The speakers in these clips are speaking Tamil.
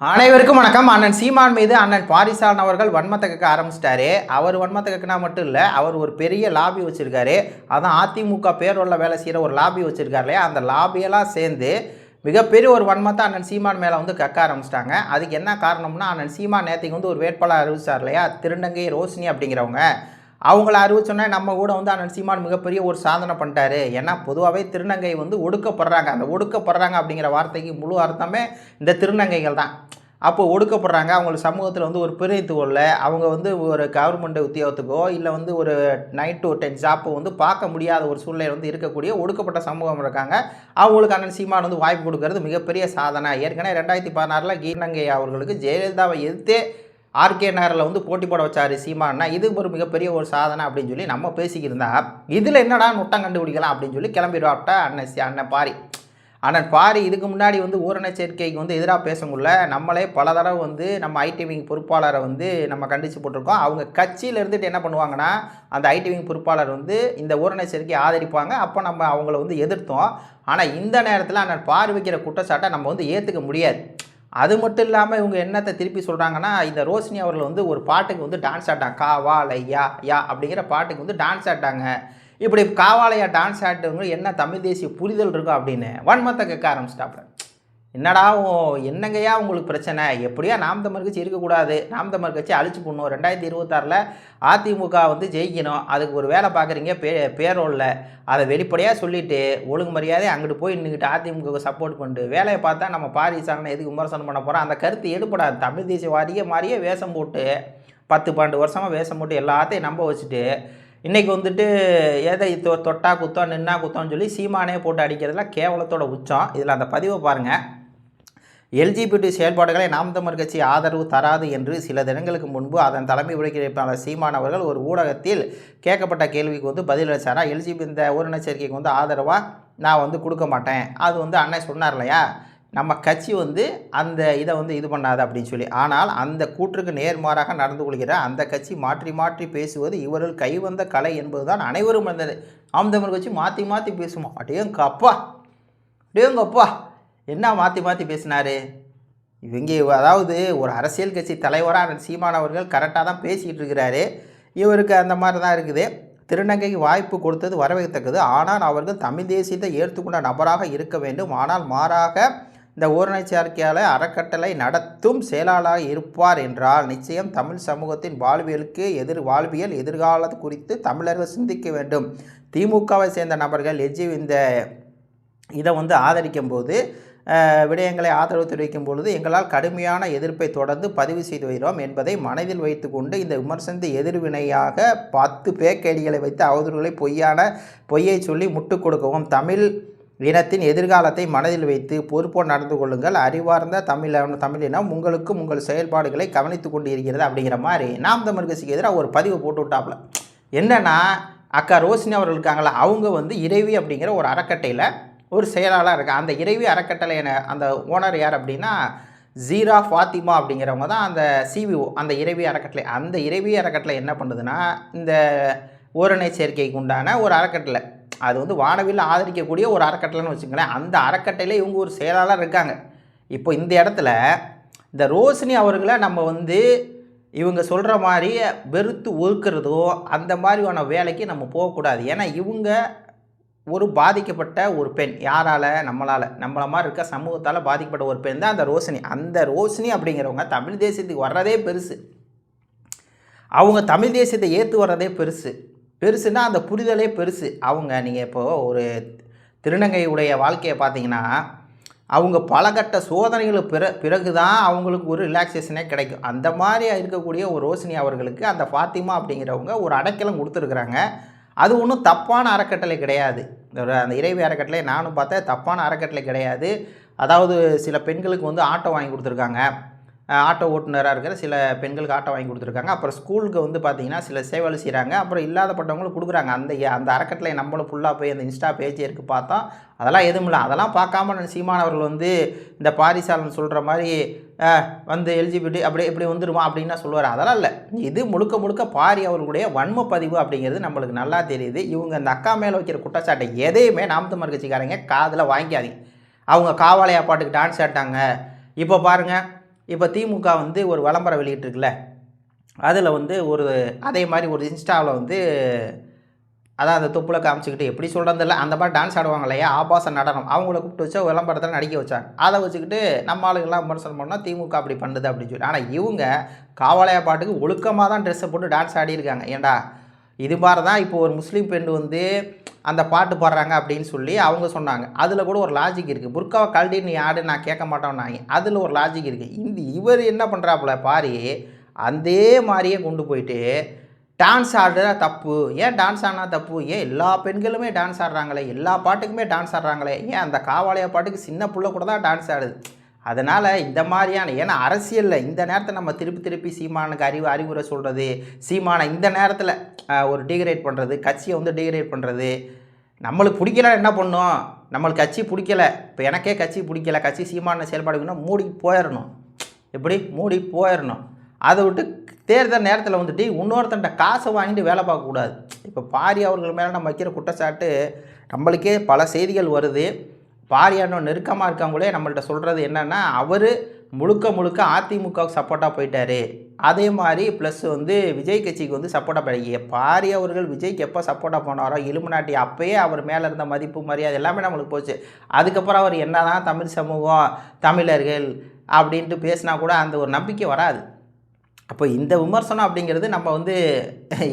அனைவருக்கும் வணக்கம். அண்ணன் சீமான் மீது அண்ணன் பாரிசாலன் அவர்கள் வன்மத்தை கக்க ஆரம்பிச்சிட்டாரு. அவர் வன்மத்தை கக்கினா மட்டும் இல்லை அவர் ஒரு பெரிய லாபி வச்சுருக்காரு. அதான் அதிமுக பேரோட வேலை செய்கிற ஒரு லாபி வச்சுருக்காரு இல்லையா? அந்த லாபியெல்லாம் சேர்ந்து மிகப்பெரிய ஒரு வன்மத்தை அண்ணன் சீமான் மேலே வந்து கக்க ஆரம்பிச்சிட்டாங்க. அதுக்கு என்ன காரணம்னா அண்ணன் சீமான் நேற்றுக்கு வந்து ஒரு வேட்பாளர் அறிவிச்சார் இல்லையா? திருநங்கை ரோஷினி அப்படிங்கிறவங்க. அவங்கள அறிவிச்சோன்னே நம்ம கூட வந்து அண்ணன் சீமான் மிகப்பெரிய ஒரு சாதனை பண்ணிட்டாரு. ஏன்னா பொதுவாகவே திருநங்கை வந்து ஒடுக்கப்படுறாங்க. அந்த ஒடுக்கப்படுறாங்க அப்படிங்கிற வார்த்தைக்கு முழு அர்த்தமே இந்த திருநங்கைகள் தான். அப்போ ஒடுக்கப்படுறாங்க. அவங்களுக்கு சமூகத்தில் வந்து ஒரு பிரதித்துவம் இல்லை அவங்க வந்து ஒரு கவர்மெண்ட் உத்தியோகத்துக்கோ இல்லை வந்து ஒரு நைன் டு டென் ஜாப்போ வந்து பார்க்க முடியாத ஒரு சூழ்நிலை வந்து இருக்கக்கூடிய ஒடுக்கப்பட்ட சமூகம் இருக்காங்க. அவங்களுக்கு அண்ணன் சீமான் வந்து வாய்ப்பு கொடுக்கறது மிகப்பெரிய சாதனை. ஏற்கனவே ரெண்டாயிரத்தி பதினாறில் கீர்ணங்கை அவர்களுக்கு ஜெயலலிதாவை எதிர்த்தே ஆர்கே நகரில் வந்து போட்டி போட வச்சாரு சீமானா இது ஒரு மிகப்பெரிய ஒரு சாதனை அப்படின்னு சொல்லி நம்ம பேசிக்கிருந்தா இதில் என்னடா நுட்டம் கண்டுபிடிக்கலாம் அப்படின்னு சொல்லி கிளம்பிடுவாப்டா அண்ணன் சி- அண்ணன் பாரி. அண்ணன் பாரி இதுக்கு முன்னாடி வந்து ஊரண சேர்க்கைக்கு வந்து எதிராக பேசக்குள்ள நம்மளே பல தடவை வந்து நம்ம ஐடி விங் பொறுப்பாளரை வந்து நம்ம கண்டித்து போட்டிருக்கோம். அவங்க கட்சியில் இருந்துட்டு என்ன பண்ணுவாங்கன்னா அந்த ஐடி விங் பொறுப்பாளர் வந்து இந்த ஊரண சேர்க்கையை ஆதரிப்பாங்க. அப்போ நம்ம அவங்கள வந்து எதிர்த்தோம். ஆனால் இந்த நேரத்தில் அண்ணன் பாரி வைக்கிற குற்றச்சாட்டை நம்ம வந்து ஏற்றுக்க முடியாது. அது மட்டும் இல்லாமல் இவங்க என்னத்தை திருப்பி சொல்கிறாங்கன்னா இந்த ரோஷினி அவர்கள் வந்து ஒரு பாட்டுக்கு வந்து டான்ஸ் ஆட்டாங்க. கா வா லை யா யா அப்படிங்கிற பாட்டுக்கு வந்து டான்ஸ் ஆட்டாங்க. இப்படி காவாலையா டான்ஸ் ஆட்டவங்க என்ன தமிழ் தேசிய புரிதல் இருக்கும் அப்படின்னு வன்மத்தை கேட்க ஆரம்பிச்சிட்டாப்புல. என்னடா என்னங்கய்யா உங்களுக்கு பிரச்சனை? எப்படியா நாம் தமிழ் கட்சி இருக்கக்கூடாது? நாம் தமிழ் கட்சி அழிச்சு போடணும். ரெண்டாயிரத்தி இருபத்தாறில் அதிமுக வந்து ஜெயிக்கணும். அதுக்கு ஒரு வேலை பார்க்குறீங்க பே பேரோலில். அதை வெளிப்படையாக சொல்லிவிட்டு ஒழுங்கு மரியாதை அங்கிட்டு போய் நின்றுக்கிட்டு அதிமுக சப்போர்ட் பண்ணிட்டு வேலையை பார்த்தா நம்ம பாரிசாலனை எதுக்கு விமர்சனம் பண்ண போகிறோம் அந்த கருத்து எடுப்படாது தமிழ் தேசியவாதிய மாதிரியே வேஷம் போட்டு பத்து பன்னெண்டு வருஷமாக வேஷம் போட்டு எல்லாத்தையும் நம்ப வச்சுட்டு இன்றைக்கி வந்துட்டு எதை தொ தொட்டா குத்தம் நின்னா குத்தம்னு சொல்லி சீமானே போட்டு அடிக்கிறதுலாம் கேவலத்தோட உச்சம். இதில் அந்த பதிவை பாருங்கள் எல்ஜிபிடி செயல்பாடுகளை நாம் தமிழ் கட்சி ஆதரவு தராது என்று சில தினங்களுக்கு முன்பு அதன் தலைமை உரைக்கிறைப்பாளர் சீமான் அவர்கள் ஒரு ஊடகத்தில் கேட்கப்பட்ட கேள்விக்கு வந்து பதிலளிச்சாரா எல்ஜிபி இந்த ஊரண வந்து ஆதரவாக நான் வந்து கொடுக்க மாட்டேன். அது வந்து அண்ணன் சொன்னார் இல்லையா? நம்ம கட்சி வந்து அந்த இதை வந்து இது பண்ணாது அப்படின்னு சொல்லி. ஆனால் அந்த கூற்றுக்கு நேர்மாறாக நடந்து கொள்கிற அந்த கட்சி மாற்றி மாற்றி பேசுவது இவர்கள் கைவந்த கலை என்பதுதான் அனைவரும் வந்தது நாம் தமிழ் கட்சி மாற்றி மாற்றி பேசுமா அடேங்க அப்பா அடேங்க அப்பா என்ன மாற்றி மாற்றி பேசினாரு? இவங்க அதாவது ஒரு அரசியல் கட்சி தலைவராக சீமான் அவர்கள் கரெக்டாக தான் பேசிக்கிட்டு இருக்கிறாரு. இவருக்கு அந்த மாதிரி தான் இருக்குது. திருநங்கைக்கு வாய்ப்பு கொடுத்தது வரவேற்கத்தக்கது. ஆனால் அவர்கள் தமிழ் தேசியத்தை ஏற்றுக்கொண்ட நபராக இருக்க வேண்டும். ஆனால் மாறாக இந்த ஊரணச்சார்க்கையால் அறக்கட்டளை நடத்தும் செயலாளராக இருப்பார் என்றால் நிச்சயம் தமிழ் சமூகத்தின் வாழ்வியலுக்கு எதிர் வாழ்வியல் எதிர்காலம் குறித்து தமிழர்கள் சிந்திக்க வேண்டும். திமுகவை சேர்ந்த நபர்கள் எஜி இந்த இதை வந்து ஆதரிக்கும் போது விடயங்களை ஆதரவு தெரிவிக்கும் பொழுது எங்களால் கடுமையான எதிர்ப்பை தொடர்ந்து பதிவு செய்து வருகிறோம் என்பதை மனதில் வைத்துக்கொண்டு இந்த விமர்சனத்தை எதிர்வினையாக பத்து பேக்கேடிகளை வைத்து அவதூறுகளை பொய்யான பொய்யை சொல்லி முட்டுக் கொடுக்கவும் தமிழ் இனத்தின் எதிர்காலத்தை மனதில் வைத்து பொறுப்போடு நடந்து கொள்ளுங்கள். அறிவார்ந்த தமிழ தமிழினம் உங்களுக்கும் உங்கள் செயல்பாடுகளை கவனித்து கொண்டு இருக்கிறது அப்படிங்கிற மாதிரி நாம் தமிழ் கட்சிக்கு எதிராக ஒரு பதிவு போட்டு விட்டாப்புல. என்னென்னா அக்கா ரோஷினி அவர்கள் இருக்காங்களா? அவங்க வந்து இறைவி அப்படிங்கிற ஒரு அறக்கட்டையில் ஒரு செயலாளர் இருக்கு அந்த இறைவி அறக்கட்டளை என- அந்த ஓனர் யார் அப்படின்னா ஜீரா ஃபாத்திமா அப்படிங்கிறவங்க தான் அந்த சிவிஓ அந்த இறைவி அறக்கட்டளை. அந்த இறைவி அறக்கட்டளை என்ன பண்ணுதுன்னா இந்த ஓரணை சேர்க்கைக்கு உண்டான ஒரு அறக்கட்டளை. அது வந்து வானவில் ஆதரிக்கக்கூடிய ஒரு அறக்கட்டளைன்னு வச்சுங்களேன் அந்த அறக்கட்டளையில் இவங்க ஒரு செயலாளர் இருக்காங்க. இப்போ இந்த இடத்துல இந்த ரோஷினி அவர்களை நம்ம வந்து இவங்க சொல்கிற மாதிரி வெறுத்து ஒதுக்கிறதோ அந்த மாதிரியான வேலைக்கு நம்ம போகக்கூடாது. ஏன்னா இவங்க ஒரு பாதிக்கப்பட்ட ஒரு பெண் யாரால்? நம்மளால். நம்மள மாதிரி இருக்க சமூகத்தால் பாதிக்கப்பட்ட ஒரு பெண் தான் அந்த ரோஷினி. அந்த ரோஷினி அப்படிங்கிறவங்க தமிழ் தேசியத்துக்கு வர்றதே பெருசு. அவங்க தமிழ் தேசியத்தை ஏற்று வர்றதே பெருசு. பெருசுன்னா அந்த புரிதலே பெருசு. அவங்க நீங்கள் இப்போது ஒரு திருநங்கையுடைய வாழ்க்கையை பார்த்தீங்கன்னா அவங்க பலகட்ட சோதனைகளுக்கு பிற பிறகு தான் அவங்களுக்கு ஒரு ரிலாக்ஸேஷனே கிடைக்கும். அந்த மாதிரி இருக்கக்கூடிய ஒரு ரோஷினி அவர்களுக்கு அந்த ஃபாத்திமா அப்படிங்கிறவங்க ஒரு அடைக்கலம் கொடுத்துருக்குறாங்க. அது ஒன்றும் தப்பான அறக்கட்டளை கிடையாது. அந்த இறைவி அறக்கட்டளை நானும் பார்த்தேன் தப்பான அறக்கட்டளை கிடையாது. அதாவது சில பெண்களுக்கு வந்து ஆட்டோ வாங்கி கொடுத்துருக்காங்க. ஆட்டோ ஓட்டுநராக இருக்கிற சில பெண்களுக்கு ஆட்டோ வாங்கி கொடுத்துருக்காங்க. அப்புறம் ஸ்கூலுக்கு வந்து பார்த்திங்கன்னா சில சேவைகள் செய்கிறாங்க அப்புறம் இல்லாதப்பட்டவங்களுக்கு கொடுக்குறாங்க. அந்த அந்த அறக்கட்டளை நம்மளும் ஃபுல்லாக போய் அந்த இன்ஸ்டா பேஜ் இருக்கு பார்த்தோம் அதெல்லாம் எதுவும் இல்லை. அதெல்லாம் பார்க்காம சீமானவர்கள் வந்து இந்த பாரிசாலன் சொல்கிற மாதிரி வந்து எல்ஜிபிடி அப்படி இப்படி வந்துடுவான் அப்படின்னா சொல்லுவார். அதெல்லாம் இல்லை. இது முழுக்க முழுக்க பாரி அவர்களுடைய வன்ம பதிவு அப்படிங்கிறது நம்மளுக்கு நல்லா தெரியுது. இவங்க இந்த அக்கா மேலே வைக்கிற குற்றச்சாட்டை எதையுமே நாம் தமிழ் கட்சிக்காரங்க காதில் வாங்கிக்காதீங்க. அவங்க காவாலையா பாட்டுக்கு டான்ஸ் ஆட்டாங்க இப்போ பாருங்கள் இப்போ திமுக வந்து ஒரு விளம்பரம் வெளியிட்டிருக்குல்ல. அதில் வந்து ஒரு அதே மாதிரி ஒரு இன்ஸ்டாவில் வந்து அதான் அந்த தொப்புளை காமிச்சிக்கிட்டு எப்படி சொல்கிறதில்ல அந்த மாதிரி டான்ஸ் ஆடுவாங்க இல்லையா? ஆபாச நடனம். அவங்கள கூப்பிட்டு வச்சா விளம்பரத்தில் நடிக்க வச்சாங்க. அதை வச்சுக்கிட்டு நம்ம ஆளுங்கெல்லாம் விமர்சனம் பண்ணால் திமுக அப்படி பண்ணுது அப்படின்னு சொல்லி. ஆனால் இவங்க காவலையா பாட்டுக்கு ஒழுக்கமாக தான் ட்ரெஸ்ஸை போட்டு டான்ஸ் ஆடியிருக்காங்க. ஏண்டா? இது மாதிரி தான் இப்போ ஒரு முஸ்லீம் பெண் வந்து அந்த பாட்டு பாடுறாங்க அப்படின்னு சொல்லி அவங்க சொன்னாங்க. அதில் கூட ஒரு லாஜிக் இருக்குது புர்காவை கழட்டி நீ ஆடு நான் கேட்க மாட்டோம்னாங்க அதில் ஒரு லாஜிக் இருக்குது இந்த இவர் என்ன பண்ணுறாப்புல பாரி அதே மாதிரியே கொண்டு போயிட்டு டான்ஸ் ஆடுறதா தப்பு. ஏன் டான்ஸ் ஆடினா தப்பு? ஏன் எல்லா பெண்களுமே டான்ஸ் ஆடுறாங்களே? எல்லா பாட்டுக்குமே டான்ஸ் ஆடுறாங்களே? ஏன் அந்த காவாலய பாட்டுக்கு சின்ன பிள்ளை கூட தான் டான்ஸ் ஆடுது? அதனால் இந்த மாதிரியான ஏன்னா அரசியலில் இந்த நேரத்தை நம்ம திருப்பி திருப்பி சீமானுக்கு அறிவு அறிவுரை சொல்கிறது சீமானை இந்த நேரத்தில் ஒரு டிகிரேட் பண்ணுறது கட்சியை வந்து டிகிரேட் பண்ணுறது நம்மளுக்கு பிடிக்கல என்ன பண்ணும்? நம்மளுக்கு கட்சி பிடிக்கல. இப்போ எனக்கே கட்சி பிடிக்கல. கட்சி சீமான செயல்பாடுக்குன்னா மூடி போயிடணும் எப்படி? மூடி போயிடணும் அதை விட்டு தேர்தல் நேரத்தில் வந்துட்டு இன்னொருத்தன்ட்ட காசை வாங்கிட்டு வேலை பார்க்கக்கூடாது. இப்போ பாரி அவர்கள் மேலே நம்ம வைக்கிற குற்றச்சாட்டு நம்மளுக்கே பல செய்திகள் வருது. பாரியானோ நெருக்கமாக இருக்கவங்களே நம்மள்ட்ட சொல்கிறது என்னென்னா அவர் முழுக்க முழுக்க அதிமுகவுக்கு சப்போர்ட்டாக போயிட்டாரு. அதே மாதிரி ப்ளஸ் வந்து விஜய் கட்சிக்கு வந்து சப்போர்ட்டாக போய் பாரி அவர்கள் விஜய்க்கு எப்போ சப்போர்ட்டாக போனாரோ இலுமினாட்டி அப்போயே அவர் மேலே இருந்த மதிப்பு மரியாதை எல்லாமே நம்மளுக்கு போச்சு. அதுக்கப்புறம் அவர் என்ன தான் தமிழ் சமூகம் தமிழர்கள் அப்படின்ட்டு பேசினா கூட அந்த ஒரு நம்பிக்கை வராது. அப்போ இந்த விமர்சனம் அப்படிங்கிறது நம்ம வந்து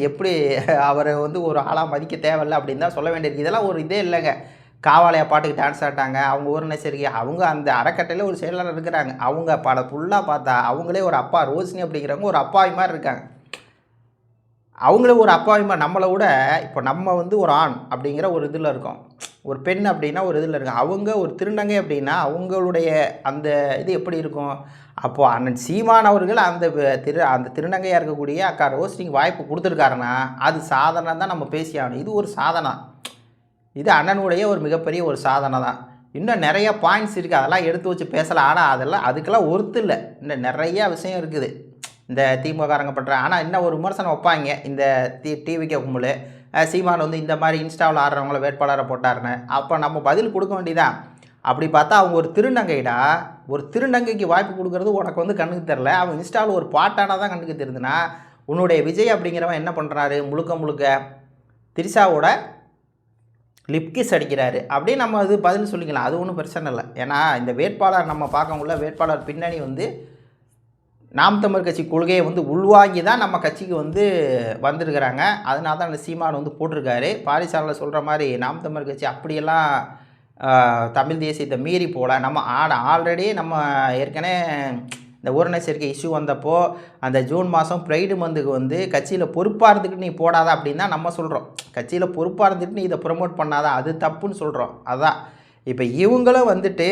எப்படி அவரை வந்து ஒரு ஆளாக மதிக்க தேவையில்லை அப்படின்னு தான் சொல்ல வேண்டியிருக்கு. இதெல்லாம் ஒரு இதே இல்லைங்க. காவாலையா பாட்டுக்கு டான்ஸ் ஆட்டாங்க அவங்க ஊர் நெசரிக்கை அவங்க அந்த அறக்கட்டையில் ஒரு செயலாளர் இருக்கிறாங்க. அவங்க பல ஃபுல்லாக பார்த்தா அவங்களே ஒரு அப்பா ரோஷினி அப்படிங்கிறவங்க ஒரு அப்பாவி மாதிரி இருக்காங்க. அவங்களே ஒரு அப்பாவி மாதிரி நம்மளை விட இப்போ நம்ம வந்து ஒரு ஆண் அப்படிங்கிற ஒரு இதில் இருக்கோம். ஒரு பெண் அப்படின்னா ஒரு இதில் இருக்கும். அவங்க ஒரு திருநங்கை அப்படின்னா அவங்களுடைய அந்த இது எப்படி இருக்கும்? அப்போது அண்ணன் சீமான் அவர்கள் அந்த திரு அந்த திருநங்கையாக இருக்கக்கூடிய அக்கா ரோஸ்டிங் வாய்ப்பு கொடுத்துருக்காருன்னா அது சாதனை தான் நம்ம பேசி ஆகணும். இது ஒரு சாதனை. இது அண்ணனுடைய ஒரு மிகப்பெரிய ஒரு சாதனை தான். இன்னும் நிறைய பாயிண்ட்ஸ் இருக்குது அதெல்லாம் எடுத்து வச்சு பேசலாம். ஆனால் அதெல்லாம் அதுக்கெல்லாம் ஒருத்து இல்லை. இன்னும் நிறையா விஷயம் இருக்குது. இந்த திமுககாரங்க பண்ணுற ஆனால் இன்னும் ஒரு விமர்சனம் வைப்பாங்க? இந்த டி டிவிக்கு கும்பல் சீமான் வந்து இந்த மாதிரி இன்ஸ்டாவில் ஆடுறவங்கள வேட்பாளரை போட்டாருன்னு. அப்போ நம்ம பதில் கொடுக்க வேண்டியதான் அப்படி பார்த்தா அவங்க ஒரு திருநங்கைடா. ஒரு திருநங்கைக்கு வாய்ப்பு கொடுக்குறது உனக்கு வந்து கண்ணுக்கு தெரில அவன் இன்ஸ்டாவில் ஒரு பாட்டானா தான் கண்ணுக்கு தெரியுதுன்னா உன்னுடைய விஜய் அப்படிங்கிறவன் என்ன பண்ணுறாரு முழுக்க முழுக்க திரிசாவோட லிப்கிஸ் அடிக்கிறாரு. அப்படியே நம்ம அது பதில் சொல்லிக்கலாம். அது ஒன்றும் பிரச்சனை இல்லை. ஏன்னா இந்த வேட்பாளர் நம்ம பார்க்கக்குள்ள வேட்பாளர் பின்னணி வந்து நாம் தமிழ் கட்சி கொள்கையை வந்து உள்வாங்கி தான் நம்ம கட்சிக்கு வந்து வந்திருக்கிறாங்க. அதனால தான் அந்த சீமான் வந்து போட்டிருக்காரு. பாரிசாலில் சொல்கிற மாதிரி நாம் தமிழ் கட்சி அப்படியெல்லாம் தமிழ் தேசியத்தை மீறி போகல. நம்ம ஆட ஆல்ரெடி நம்ம ஏற்கனவே இந்த ஊரண சேர்க்கை இஷ்யூ வந்தப்போ அந்த ஜூன் மாதம் ப்ரைடு மந்துக்கு வந்து கட்சியில் பொறுப்பாக இருந்துக்கிட்டு நீ போடாத அப்படின்னு தான் நம்ம சொல்கிறோம் கட்சியில் பொறுப்பாக இருந்துட்டு நீ இதை ப்ரொமோட் பண்ணாத அது தப்புன்னு சொல்கிறோம் அதான். இப்போ இவங்களும் வந்துட்டு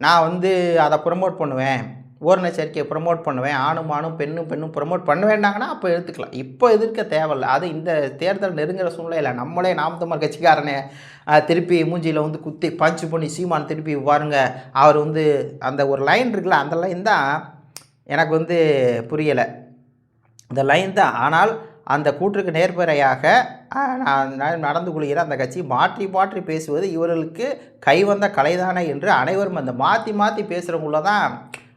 நான் வந்து அதை ப்ரொமோட் பண்ணுவேன் ஓரண சேர்க்கையை ப்ரொமோட் பண்ணுவேன் ஆணும் ஆணும் பெண்ணும் பெண்ணும் ப்ரொமோட் பண்ண வேண்டாங்கன்னா அப்போ எடுத்துக்கலாம். இப்போ எதிர்க்க தேவையில்ல. அது இந்த தேர்தல் நெருங்குற சூழ்நிலையில் நம்மளே நாம் தமிழ் கட்சிக்காரனே திருப்பி மூஞ்சியில் வந்து குத்தி பஞ்சு பண்ணி சீமான் திருப்பி பாருங்க அவர் வந்து அந்த ஒரு லைன் இருக்குல்ல அந்த லைன் தான் எனக்கு வந்து புரியலை. இந்த லைன் தான். ஆனால் அந்த கூற்றுக்கு நேர்மறையாக நான் நடந்து கொள்கிற அந்த கட்சி மாற்றி மாற்றி பேசுவது இவர்களுக்கு கைவந்த கலைதானே என்று அனைவரும் அந்த மாற்றி மாற்றி பேசுகிறவங்கள தான்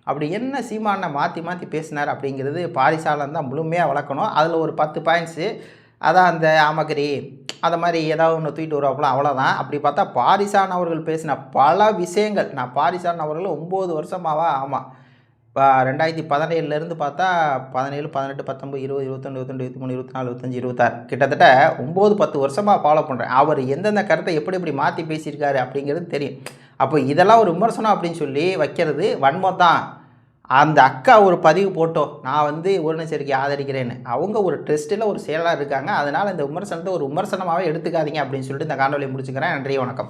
அப்படி என்ன சீமானை மாற்றி மாற்றி பேசினார் அப்படிங்கிறது பாரிசாலன் தான் முழுமையாக வளர்க்கணும். அதில் ஒரு பத்து பாயிண்ட்ஸு அதான் அந்த ஆமகிரி அந்த மாதிரி ஏதாவது ஒன்று தூக்கிட்டு வருவாப்புல அவ்வளோதான் அப்படி பார்த்தா பாரிசான் அவர்கள் பேசின பல விஷயங்கள் நான் பாரிசான் அவர்கள் ஒம்பது வருஷமாவா ஆமாம் இப்போ ரெண்டாயிரத்தி பதினேழுலேருந்து பார்த்தா பதினேழு பதினெட்டு பத்தொம்பது இருபது இருபத்தொன்று இருபத்தொண்டு இருபத்தி மூணு இருபத்தி நாலு இருபத்தஞ்சி இருபத்தாறு. கிட்டத்தட்ட ஒம்பது பத்து வருஷமாக ஃபாலோ பண்ணுறேன் அவர் எந்தெந்த கருத்தை எப்படி எப்படி மாற்றி பேசியிருக்காரு அப்படிங்கிறது தெரியும். அப்போ இதெல்லாம் ஒரு விமர்சனம் அப்படின்னு சொல்லி வைக்கிறது வன்மம் தான். அந்த அக்கா ஒரு பதிவு போட்டோம் நான் வந்து ஒருநச்சரிக்கை ஆதரிக்கிறேன்னு. அவங்க ஒரு டெஸ்ட்டில் ஒரு செயலாக இருக்காங்க. அதனால் இந்த விமர்சனத்தை ஒரு விமர்சனமாகவே எடுத்துக்காதீங்க அப்படின்னு சொல்லிட்டு இந்த காணொலியை முடிச்சுக்கிறேன். நன்றி வணக்கம்.